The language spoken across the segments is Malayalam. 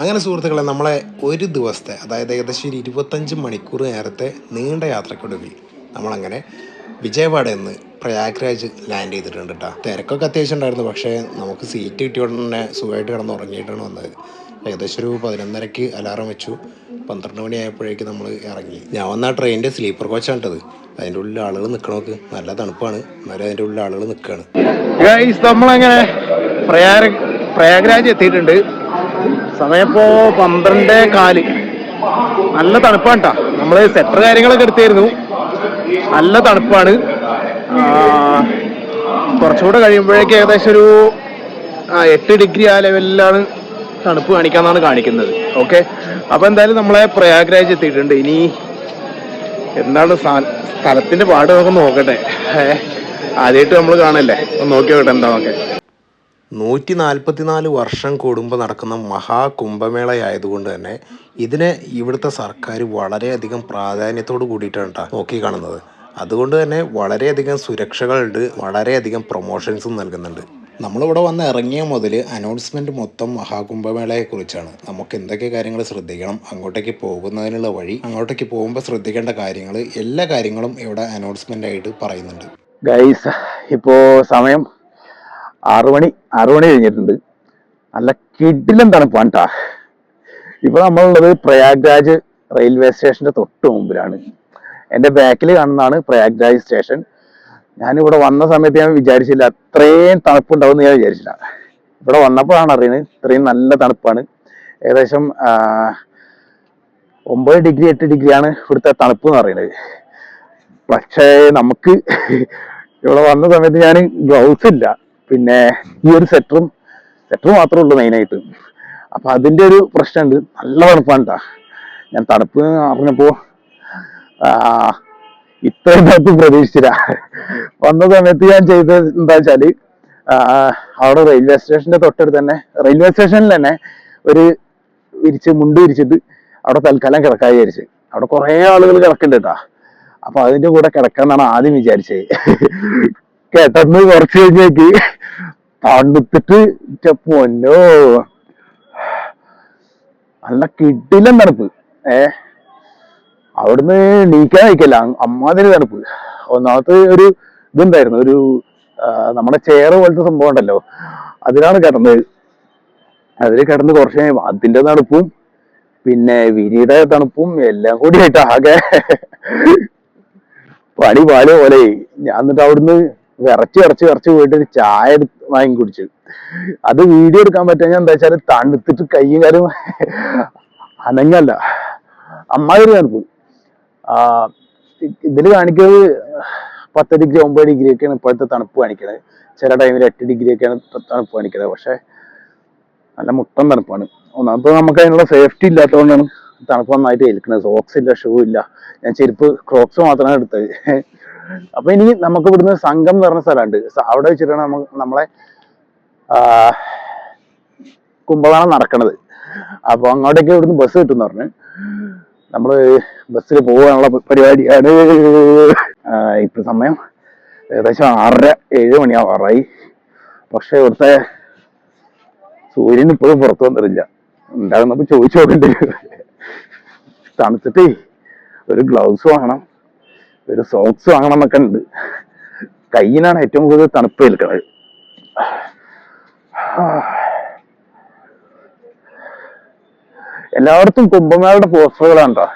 അങ്ങനെ സുഹൃത്തുക്കളെ നമ്മളെ ഒരു ദിവസത്തെ അതായത് ഏകദേശം ഒരു ഇരുപത്തഞ്ച് മണിക്കൂർ നേരത്തെ നീണ്ട യാത്രക്കൊടുവിൽ നമ്മളങ്ങനെ വിജയവാഡ എന്ന് പ്രയാഗ്രാജ് ലാൻഡ് ചെയ്തിട്ടുണ്ട് കേട്ടോ തിരക്കൊക്കെ അത്യാവശ്യം ഉണ്ടായിരുന്നു പക്ഷേ നമുക്ക് സീറ്റ് കിട്ടിയോണ്ട് തന്നെ സുഖമായിട്ട് കിടന്ന് ഉറങ്ങിയിട്ടാണ് വന്നത്. ഏകദേശം ഒരു പതിനൊന്നരയ്ക്ക് അലാറം വെച്ചു. പന്ത്രണ്ട് മണിയായപ്പോഴേക്ക് നമ്മൾ ഇറങ്ങി. ഞാൻ വന്ന ട്രെയിനിന്റെ സ്ലീപ്പർ കോച്ചാണ് കേട്ടത് അതിന്റെ ഉള്ളിൽ ആളുകൾ നിൽക്കണോക്ക് നല്ല തണുപ്പാണ്. എന്നാലും അതിന്റെ ഉള്ളിൽ ആളുകൾ നിൽക്കുകയാണ് നമ്മളങ്ങനെ പ്രയാഗ് പ്രയാഗ്രാജ് എത്തിയിട്ടുണ്ട്. സമയം ഇപ്പോ പന്ത്രണ്ട് കാൽ. നല്ല തണുപ്പാണ് കേട്ടോ നമ്മൾ സെറ്റർ കാര്യങ്ങളൊക്കെ എടുത്തായിരുന്നു നല്ല തണുപ്പാണ്. കുറച്ചുകൂടെ കഴിയുമ്പോഴേക്ക് ഏകദേശം ഒരു എട്ട് ഡിഗ്രി ആ ലെവലിലാണ് തണുപ്പ് കാണിക്കാന്നാണ് കാണിക്കുന്നത്. ഓക്കെ അപ്പൊ എന്തായാലും നമ്മളെ പ്രയാഗ്രാജ് എത്തിയിട്ടുണ്ട്. ഇനി എന്താണ് സ്ഥ- സ്ഥലത്തിന്റെ പാട് നമുക്ക് നോക്കട്ടെ. ആദ്യമായിട്ട് നമ്മൾ കാണല്ലേ? ഒന്ന് നോക്കി നോക്കട്ടെ എന്താ നോക്കെ നൂറ്റി നാൽപ്പത്തിനാല് വർഷം കൂടുമ്പോൾ നടക്കുന്ന മഹാകുംഭമേളയായതുകൊണ്ട് തന്നെ ഇതിനെ ഇവിടുത്തെ സർക്കാർ വളരെയധികം പ്രാധാന്യത്തോട് കൂടിയിട്ടാണ് ട്ടാ നോക്കി കാണുന്നത്. അതുകൊണ്ട് തന്നെ വളരെയധികം സുരക്ഷകളുണ്ട് വളരെയധികം പ്രൊമോഷൻസും നൽകുന്നുണ്ട്. നമ്മളിവിടെ വന്ന് ഇറങ്ങിയ മുതൽ അനൗൺസ്മെന്റ് മൊത്തം മഹാകുംഭമേളയെക്കുറിച്ചാണ്. നമുക്ക് എന്തൊക്കെ കാര്യങ്ങൾ ശ്രദ്ധിക്കണം അങ്ങോട്ടേക്ക് പോകുന്നതിനുള്ള വഴി അങ്ങോട്ടേക്ക് പോകുമ്പോൾ ശ്രദ്ധിക്കേണ്ട കാര്യങ്ങൾ എല്ലാ കാര്യങ്ങളും ഇവിടെ അനൗൺസ്മെന്റ് ആയിട്ട് പറയുന്നുണ്ട്. ഗൈസ് ഇപ്പോ സമയം ആറു മണി ആറു മണി കഴിഞ്ഞിട്ടുണ്ട്. നല്ല കിടിലം തണുപ്പാണ് ട്ടാ ഇപ്പൊ നമ്മളുള്ളത് പ്രയാഗ്രാജ് റെയിൽവേ സ്റ്റേഷന്റെ തൊട്ട് മുമ്പിലാണ്. എന്റെ ബാക്കിൽ കാണുന്നതാണ് പ്രയാഗ്രാജ് സ്റ്റേഷൻ. ഞാനിവിടെ വന്ന സമയത്ത് ഞാൻ വിചാരിച്ചില്ല അത്രയും തണുപ്പുണ്ടാവും ഞാൻ വിചാരിച്ചില്ല. ഇവിടെ വന്നപ്പോഴാണ് അറിയുന്നത് ഇത്രയും നല്ല തണുപ്പാണ്. ഏകദേശം ഒമ്പത് ഡിഗ്രി എട്ട് ഡിഗ്രിയാണ് ഇവിടുത്തെ തണുപ്പ് എന്ന് പറയുന്നത്. പക്ഷേ നമുക്ക് ഇവിടെ വന്ന സമയത്ത് ഞാൻ ഗ്ലൗസ് ഇല്ല. പിന്നെ ഈ ഒരു സെറ്ററും സെറ്റർ മാത്രമേ ഉള്ളൂ മെയിനായിട്ട് അപ്പൊ അതിന്റെ ഒരു പ്രശ്നമുണ്ട് നല്ല തണുപ്പാണ്. ഞാൻ തണുപ്പ് പറഞ്ഞപ്പോ ഇത്രയും തണുപ്പ് പ്രതീക്ഷിച്ചില്ല. വന്ന സമയത്ത് ഞാൻ ചെയ്തത് എന്താ വെച്ചാൽ അവിടെ റെയിൽവേ സ്റ്റേഷന്റെ തൊട്ടടുത്ത് തന്നെ റെയിൽവേ സ്റ്റേഷനിൽ തന്നെ ഒരു വിരിച്ച് മുണ്ട് വിരിച്ചിട്ട് അവിടെ തൽക്കാലം കിടക്കാൻ വിചാരിച്ച്. അവിടെ കുറെ ആളുകൾ കിടക്കുന്നുണ്ട് കേട്ടാ അപ്പൊ അതിന്റെ കൂടെ കിടക്കാന്നാണ് ആദ്യം വിചാരിച്ചത്. കേട്ടെന്ന് കുറച്ച് കഴിഞ്ഞേക്ക് തണുത്തിട്ട് പൊന്നോ. നല്ല കിട്ടില്ല തണുപ്പ്. ഏ? അവിടുന്ന് നീക്കാൻ വയ്ക്കല്ല അമ്മാതിരി തണുപ്പ്. ഒന്നാമത്തെ ഒരു ഇതുണ്ടായിരുന്നു. ഒരു നമ്മുടെ ചെയർ പോലത്തെ സംഭവം ഉണ്ടല്ലോ. അതിലാണ് കിടന്നത് അതിൽ കിടന്ന് കുറച്ച് അതിന്റെ തണുപ്പും പിന്നെ വിരിയുടെ തണുപ്പും എല്ലാം കൂടി ആയിട്ട് ആകെ. പണി പാൽ പോലെ. ഞാൻ എന്നിട്ട് അവിടുന്ന് വിറച്ച് വിറച്ച് വിറച്ച് പോയിട്ട് ഒരു ചായ വാങ്ങി കുടിച്ചു. അത് വീഡിയോ എടുക്കാൻ പറ്റുക എന്താ വെച്ചാൽ തണുത്തിട്ട് കയ്യും കാലും അനങ്ങല്ല. അമ്മാതിരി തണുപ്പ് ഇതിൽ കാണിക്കുന്നത് പത്ത് ഡിഗ്രി ഒമ്പത് ഡിഗ്രി ഒക്കെയാണ് ഇപ്പോഴത്തെ തണുപ്പ് കാണിക്കണത് ചില ടൈമിൽ എട്ട് ഡിഗ്രി ഒക്കെയാണ് തണുപ്പ് കാണിക്കണത് പക്ഷെ നല്ല മുട്ടൻ തണുപ്പാണ്. ഒന്നാമത് നമുക്ക് അതിനുള്ള സേഫ്റ്റി ഇല്ലാത്തതുകൊണ്ടാണ് തണുപ്പ് നന്നായിട്ട് ഏൽക്കുന്നത് സോക്സ് ഇല്ല ഷൂ ഇല്ല. ഞാൻ ചെരുപ്പ് ക്രോക്സ് മാത്രമാണ് എടുത്തത്. അപ്പൊ ഇനി നമുക്ക് ഇവിടുന്ന് സംഘം എന്ന് പറഞ്ഞ സ്ഥലമുണ്ട്. അവിടെ വെച്ചിട്ടാണ് നമുക്ക് നമ്മളെ കുംഭമേളം നടക്കണത്. അപ്പൊ അങ്ങോട്ടേക്ക് ഇവിടുന്ന് ബസ് കിട്ടും പറഞ്ഞു. നമ്മൾ ബസ്സിൽ പോകാനുള്ള പരിപാടിയാണ് ഇപ്പൊ സമയം ഏകദേശം ആറര ഏഴ് മണിയാവാറായി. പക്ഷെ ഇവിടുത്തെ സൂര്യൻ ഇപ്പോഴും പുറത്തു വന്നിട്ടില്ല. ഉണ്ടാകുന്നപ്പോ ചോദിച്ചു നോക്കണ്ടേ? തണുത്തിട്ടേ ഒരു ഗ്ലൗസ് വാങ്ങണം ഒരു സോക്സ് വാങ്ങണം എന്നൊക്കെ ഉണ്ട്. കയ്യിനാണ് ഏറ്റവും കൂടുതൽ തണുപ്പ് ഏൽക്കുന്നത് എല്ലായിടത്തും കുംഭമേളയുടെ പോസ്റ്ററുകളാണ് കേട്ടോ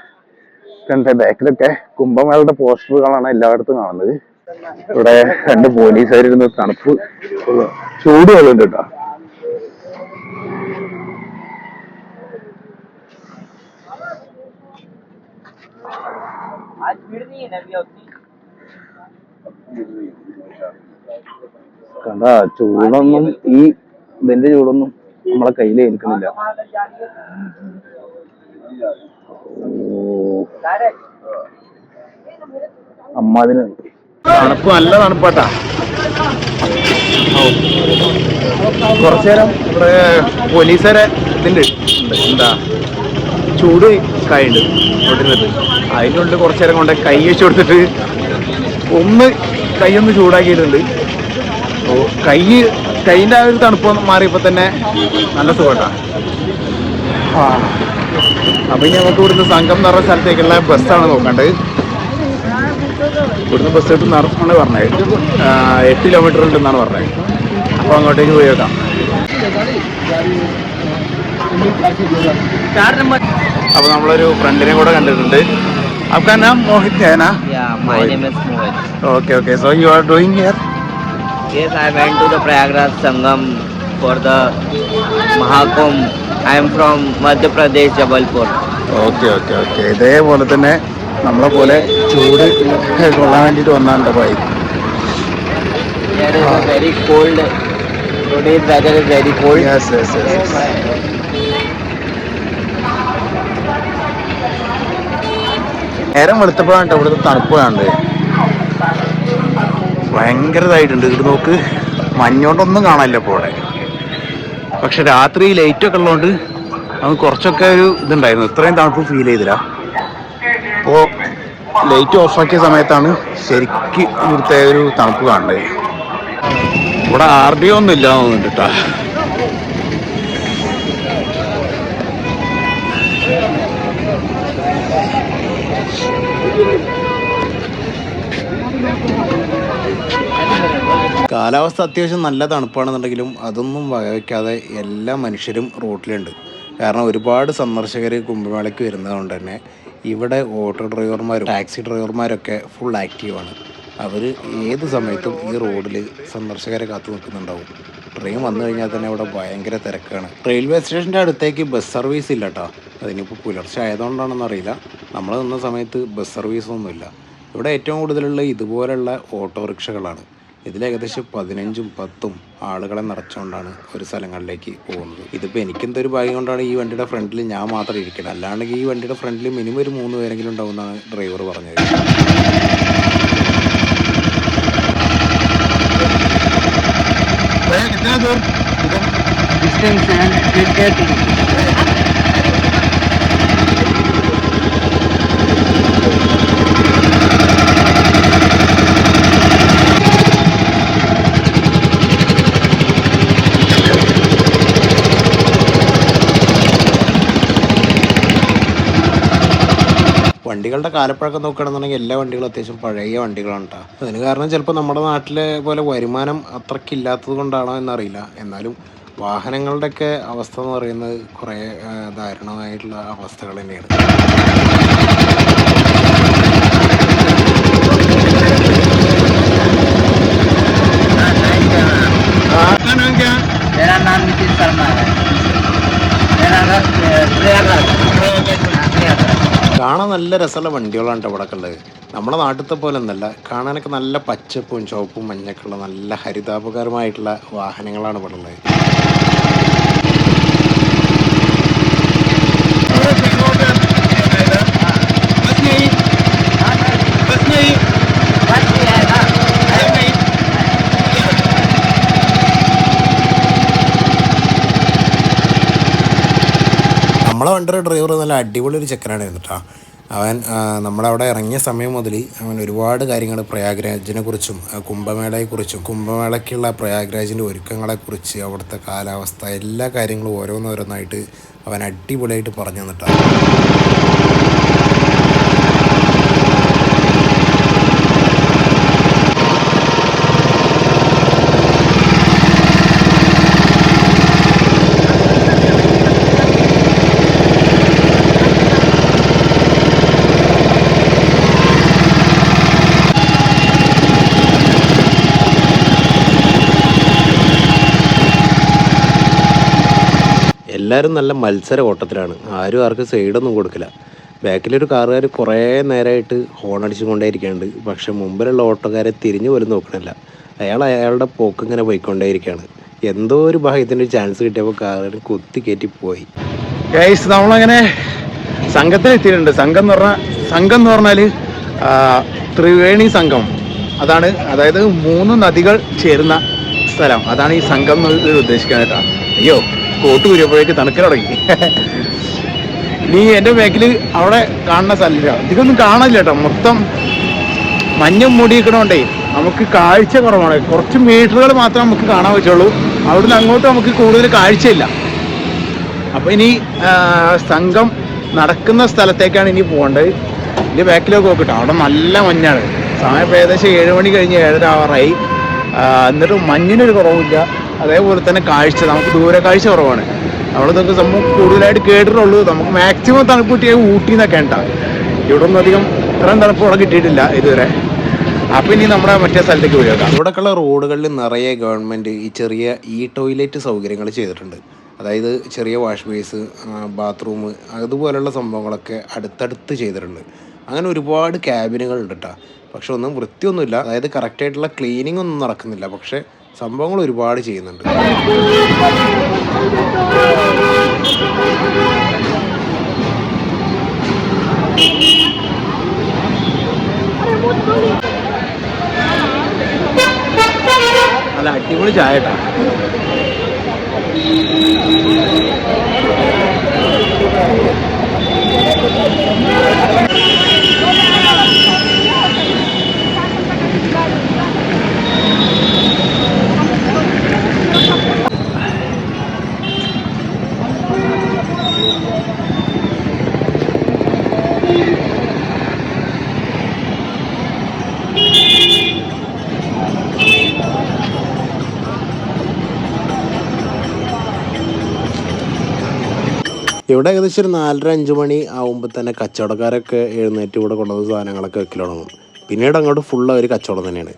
ബാക്കിലൊക്കെ കുംഭമേളയുടെ പോസ്റ്ററുകളാണ് എല്ലായിടത്തും കാണുന്നത്. ഇവിടെ രണ്ട് പോലീസുകാരിരുന്ന് തണുപ്പ് ചൂട് വെള്ളമുണ്ട് കേട്ടോ കണ്ട ചൂടൊന്നും ഈ ഇതിന്റെ ചൂടൊന്നും നമ്മളെ കയ്യിൽ ഏൽക്കുന്നില്ല. അമ്മാതിന് തണുപ്പ് നല്ല തണുപ്പാട്ടാ. കുറച്ചു നേരം ഇവിടെ പോലീസുകാരെ ഇതിന്റെ എന്താ? ചൂട് കായുണ്ട് കൊണ്ടിരുന്നത് അതിന്റെ ഉള്ളിൽ കുറച്ചു നേരം കൊണ്ട് കൈ വെച്ച് കൊടുത്തിട്ട് ഒന്ന് കൈ ഒന്ന് ചൂടാക്കിയിട്ടുണ്ട്. അപ്പോൾ കൈ കൈന്റെ ആ ഒരു തണുപ്പ് മാറിയപ്പോൾ തന്നെ നല്ല സുഖട്ടാ. അപ്പൊ ഇനി നമുക്ക് ഇവിടുന്ന് സംഘം എന്ന് പറഞ്ഞ സ്ഥലത്തേക്കുള്ള ബസ്സാണ് നോക്കേണ്ടത്. ഇവിടുന്ന് ബസ് കിട്ടും നടന്നാണ് പറഞ്ഞത്. എട്ട് എട്ട് കിലോമീറ്റർ ഉണ്ടെന്നാണ് പറഞ്ഞത്. അപ്പോൾ അങ്ങോട്ടേക്ക് പോയി നോക്കാം. അപ്പൊ നമ്മളൊരു ഫ്രണ്ടിനെ കൂടെ കണ്ടിട്ടുണ്ട് आपका नाम मोहित है ना Yeah, my Mohit. name is Mohit. okay okay so you are doing here Yes, I went to the Prayagraj Sangam for the Mahakumbh. I am from Madhya Pradesh, Jabalpur. Okay okay okay ഇതേപോലെ തന്നെ നമ്മളെ പോലെ ചൂട് കൊള്ളാൻ വേണ്ടിയിട്ട് വന്നാണ്ട് പോയി There is a very cold. Today's weather is very cold. Yes yes yes നേരം വെളുത്തപ്പോഴാണ് ഇവിടുത്തെ തണുപ്പ് കാണുന്നത്. ഭയങ്കരതായിട്ടുണ്ട് ഇവിടെ നോക്ക്. മഞ്ഞോണ്ടൊന്നും കാണാനില്ല ഇപ്പോൾ ഇവിടെ. പക്ഷെ രാത്രി ലൈറ്റ് ഒക്കെ ഉള്ളതുകൊണ്ട് നമുക്ക് കുറച്ചൊക്കെ ഒരു ഇതുണ്ടായിരുന്നു. ഇത്രയും തണുപ്പ് ഫീൽ ചെയ്തില്ല. അപ്പോൾ ലൈറ്റ് ഓഫാക്കിയ സമയത്താണ് ശരിക്ക് ഇവിടുത്തെ ഒരു തണുപ്പ് കാണുന്നത്. ഇവിടെ ആർ ഡി ഒന്നും ഇല്ല തോന്നുന്നുണ്ട് കേട്ടാ. കാലാവസ്ഥ അത്യാവശ്യം നല്ല തണുപ്പാണെന്നുണ്ടെങ്കിലും അതൊന്നും വകവയ്ക്കാതെ എല്ലാ മനുഷ്യരും റോട്ടിലുണ്ട്. കാരണം ഒരുപാട് സന്ദർശകർ കുംഭമേളയ്ക്ക് വരുന്നതുകൊണ്ട് തന്നെ ഇവിടെ ഓട്ടോ ഡ്രൈവർമാരും ടാക്സി ഡ്രൈവർമാരൊക്കെ ഫുൾ ആക്റ്റീവാണ് അവർ ഏത് സമയത്തും ഈ റോഡിൽ സന്ദർശകരെ കാത്തു നിൽക്കുന്നുണ്ടാവും. ട്രെയിൻ വന്നു കഴിഞ്ഞാൽ തന്നെ ഇവിടെ ഭയങ്കര തിരക്കാണ്. റെയിൽവേ സ്റ്റേഷന്റെ അടുത്തേക്ക് ബസ് സർവീസ് ഇല്ല കേട്ടോ അതിനിപ്പോൾ പുലർച്ചെ ആയതുകൊണ്ടാണെന്ന് അറിയില്ല. നമ്മൾ നിന്ന സമയത്ത് ബസ് സർവീസൊന്നുമില്ല. ഇവിടെ ഏറ്റവും കൂടുതലുള്ള ഇതുപോലുള്ള ഓട്ടോറിക്ഷകളാണ് ഇതിൽ ഏകദേശം പതിനഞ്ചും പത്തും ആളുകളെ നിറച്ചുകൊണ്ടാണ് ഒരു സ്ഥലങ്ങളിലേക്ക് പോകുന്നത്. ഇതിപ്പോൾ എനിക്കെന്തൊരു ഭാഗ്യം കൊണ്ടാണ് ഈ വണ്ടിയുടെ ഫ്രണ്ടിൽ ഞാൻ മാത്രം ഇരിക്കുന്നത്. അല്ലാണ്ട് ഈ വണ്ടിയുടെ ഫ്രണ്ടിൽ മിനിമം ഒരു മൂന്ന് പേരെങ്കിലും ഉണ്ടാവുമെന്നാണ് ഡ്രൈവർ പറഞ്ഞത്. ഡിസ്റ്റൻസ് and വണ്ടികളുടെ കാലപ്പഴക്കം നോക്കുകയാണെന്നുണ്ടെങ്കിൽ എല്ലാ വണ്ടികളും അത്യാവശ്യം പഴയ വണ്ടികളാണ് കേട്ടോ അതിന് കാരണം ചിലപ്പോൾ നമ്മുടെ നാട്ടിലെ പോലെ വരുമാനം അത്രയ്ക്കില്ലാത്തത് കൊണ്ടാണോ എന്നറിയില്ല. എന്നാലും വാഹനങ്ങളുടെയൊക്കെ അവസ്ഥ എന്ന് പറയുന്നത് കുറേ ദാരുണമായിട്ടുള്ള അവസ്ഥകൾ തന്നെയാണ്. നല്ല രസമുള്ള വണ്ടികളാണ് ഇവിടെ ഉള്ളത് നമ്മുടെ നാട്ടിലത്തെ പോലെ ഒന്നല്ല കാണാനൊക്കെ നല്ല പച്ചപ്പും ചുവപ്പും മഞ്ഞൊക്കെ ഉള്ള നല്ല ഹരിതാപകരമായിട്ടുള്ള വാഹനങ്ങളാണ് ഇവിടെ ഉള്ളത്. നമ്മളെ വണ്ടിയുടെ ഡ്രൈവർ നല്ല അടിപൊളി ഒരു ചെക്കനാണ് കേട്ടോ. അവൻ നമ്മളവിടെ ഇറങ്ങിയ സമയം മുതൽ അവൻ ഒരുപാട് കാര്യങ്ങൾ പ്രയാഗ്രാജിനെക്കുറിച്ചും കുംഭമേളയെക്കുറിച്ചും കുംഭമേളയ്ക്കുള്ള പ്രയാഗ്രാജിന്റെ ഒരുക്കങ്ങളെക്കുറിച്ച് അവിടുത്തെ കാലാവസ്ഥ എല്ലാ കാര്യങ്ങളും ഓരോന്നോരോന്നായിട്ട് അവൻ അടിപൊളിയായിട്ട് പറഞ്ഞു തന്നിട്ടാണ്. എല്ലാവരും നല്ല മത്സര ഓട്ടത്തിലാണ്. ആരും ആർക്കും സൈഡൊന്നും കൊടുക്കില്ല. ബാക്കിലൊരു കാറുകാർ കുറേ നേരമായിട്ട് ഹോൺ അടിച്ചുകൊണ്ടേയിരിക്കുന്നുണ്ട് പക്ഷെ മുമ്പിലുള്ള ഓട്ടോക്കാരെ തിരിഞ്ഞു പോലും നോക്കണില്ല. അയാൾ അയാളുടെ പോക്ക് ഇങ്ങനെ പോയിക്കൊണ്ടേയിരിക്കുകയാണ് എന്തോ ഒരു ഭാഗ്യത്തിന്റെ ചാൻസ് കിട്ടിയപ്പോൾ കാറിന് കുത്തി കയറ്റി പോയി. ഗൈസ് നമ്മളങ്ങനെ സംഘത്തിലെത്തിയിട്ടുണ്ട്. സംഘം എന്ന് പറഞ്ഞാൽ സംഘം എന്ന് പറഞ്ഞാൽ ത്രിവേണി സംഘം. അതാണ് അതായത് മൂന്ന് നദികൾ ചേരുന്ന സ്ഥലം. അതാണ് ഈ സംഘം എന്ന് ഉദ്ദേശിക്കാൻ കേട്ടോ. അയ്യോ. കോട്ട് കുരിയപ്പോഴേക്ക് തണുക്കൽ തുടങ്ങി. നീ എന്റെ ബാക്കിൽ അവിടെ കാണുന്ന സ്ഥലമില്ല. ഇതൊന്നും കാണില്ല കേട്ടോ മൊത്തം മഞ്ഞും മൂടിയിരിക്കണോണ്ടേ നമുക്ക് കാഴ്ച കുറവാണ്. കുറച്ച് മീറ്ററുകൾ മാത്രമേ നമുക്ക് കാണാൻ പറ്റുള്ളൂ. അവിടുന്ന് അങ്ങോട്ട് നമുക്ക് കൂടുതൽ കാഴ്ചയില്ല. അപ്പോൾ ഇനി സംഘം നടക്കുന്ന സ്ഥലത്തേക്കാണ് ഇനി പോകേണ്ടത്. ഇതിന്റെ ബാക്കിലേക്ക് നോക്കട്ടോ. അവിടെ നല്ല മഞ്ഞാണ്. സമയം ഏകദേശം ഏഴ് മണി കഴിഞ്ഞ് ഏഴര ആവാറായി എന്നിട്ട് മഞ്ഞിനൊരു കുറവില്ല അതേപോലെ തന്നെ കാഴ്ച നമുക്ക് ദൂര കാഴ്ച കുറവാണ്. നമ്മളിതൊക്കെ സംഭവം കൂടുതലായിട്ട് കേട്ടിട്ടുള്ളൂ. നമുക്ക് മാക്സിമം തണുപ്പ് കിട്ടിയ ഊട്ടി എന്നൊക്കെ ഉണ്ടാകും ഇവിടെ ഒന്നും അധികം ഇത്രയും തണുപ്പ് ഇവിടെ കിട്ടിയിട്ടില്ല ഇതുവരെ. അപ്പം ഇനി നമ്മുടെ മറ്റേ സ്ഥലത്തേക്ക് പോയേക്കാം ഇവിടെയൊക്കെയുള്ള റോഡുകളിൽ നിറയെ ഗവൺമെന്റ് ഈ ചെറിയ ഈ ടോയ്ലറ്റ് സൗകര്യങ്ങൾ ചെയ്തിട്ടുണ്ട്. അതായത് ചെറിയ വാഷ് ബേസ് ബാത്റൂം അതുപോലെയുള്ള സംഭവങ്ങളൊക്കെ അടുത്തടുത്ത് ചെയ്തിട്ടുണ്ട്. അങ്ങനെ ഒരുപാട് ക്യാബിനുകൾ ഉണ്ട് കേട്ടോ പക്ഷെ ഒന്നും വൃത്തിയൊന്നുമില്ല. അതായത് കറക്റ്റായിട്ടുള്ള ക്ലീനിങ് ഒന്നും നടക്കുന്നില്ല. പക്ഷെ സംഭവങ്ങൾ ഒരുപാട് ചെയ്യുന്നുണ്ട്. നല്ല അടിപൊളി ചായ ഇവിടെ ഏകദേശം ഒരു നാലര അഞ്ച് മണി ആകുമ്പോൾ തന്നെ കച്ചവടക്കാരൊക്കെ എഴുന്നേറ്റ് ഇവിടെ കൊണ്ടുവന്ന സാധനങ്ങളൊക്കെ വെക്കൽ തുടങ്ങും. പിന്നീട് അങ്ങോട്ട് ഫുള്ള് ഒരു കച്ചവടം തന്നെയാണ്.